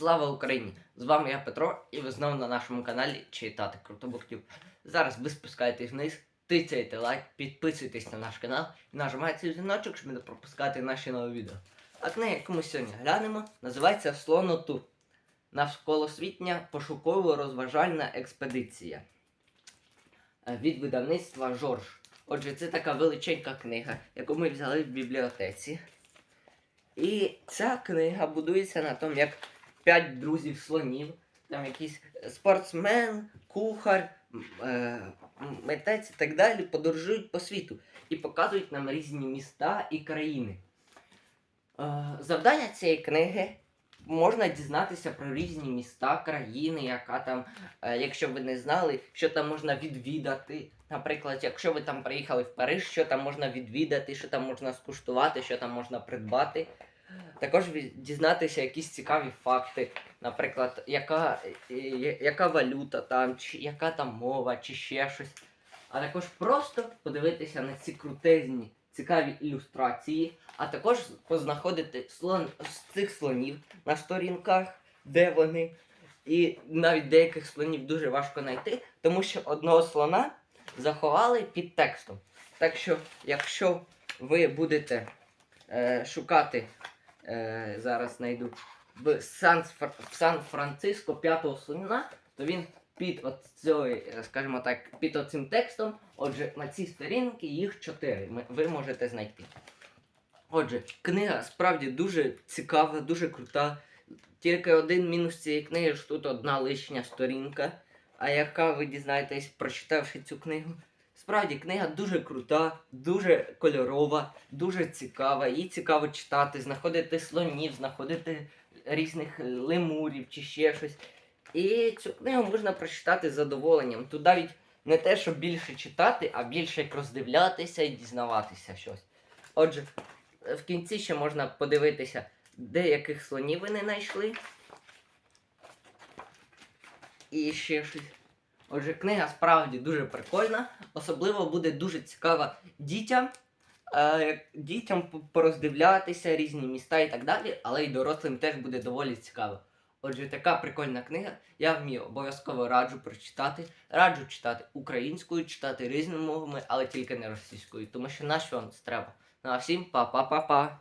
Слава Україні! З вами я Петро, і ви знову на нашому каналі Читати Крутобуктів. Зараз ви спускаєтесь вниз, тицяйте лайк, підписуйтесь на наш канал і нажимайте дзвіночок, щоб не пропускати наші нові відео. А книга, яку ми сьогодні глянемо, називається Слоноту. Навколосвітня пошуково-розважальна експедиція від видавництва Жорж. Отже, це така величенька книга, яку ми взяли в бібліотеці. І ця книга будується на тому, як п'ять друзів слонів, там якийсь спортсмен, кухар, е, митець і так далі подорожують по світу і показують нам різні міста і країни. Е, завдання цієї книги можна дізнатися про різні міста, країни, яка там, е, якщо ви не знали, що там можна відвідати. Наприклад, якщо ви там приїхали в Париж, що там можна відвідати, що там можна скуштувати, що там можна придбати. Також дізнатися якісь цікаві факти, наприклад, яка, яка валюта там, чи яка там мова, чи ще щось. А також просто подивитися на ці крутезні, цікаві ілюстрації, а також познаходити слон цих слонів на сторінках, де вони. І навіть деяких слонів дуже важко знайти, тому що одного слона заховали під текстом. Так що, якщо ви будете е, шукати, е, зараз знайду в Сан, Сан-Франциско п'ятого слона, то він під от е, скажімо так, під оцим текстом. Отже, на цій сторінці їх чотири. Ви можете знайти. Отже, книга справді дуже цікава, дуже крута. Тільки один мінус цієї книги що тут одна лишня сторінка. А яка ви дізнаєтесь, прочитавши цю книгу? Справді, книга дуже крута, дуже кольорова, дуже цікава. Її цікаво читати, знаходити слонів, знаходити різних е, лемурів чи ще щось. І цю книгу можна прочитати з задоволенням. Тут навіть не те, щоб більше читати, а більше як роздивлятися і дізнаватися щось. Отже, е, в кінці ще можна подивитися, де яких слонів ви не знайшли. І ще щось. Отже, книга справді дуже прикольна. Особливо буде дуже цікава дітям. Е, дітям пороздивлятися різні міста і так далі, але й дорослим теж буде доволі цікаво. Отже, така прикольна книга. Я вмію обов'язково раджу прочитати. Раджу читати українською, читати різними мовами, але тільки не російською, тому що на що вам це треба. Ну а всім па-па-па-па.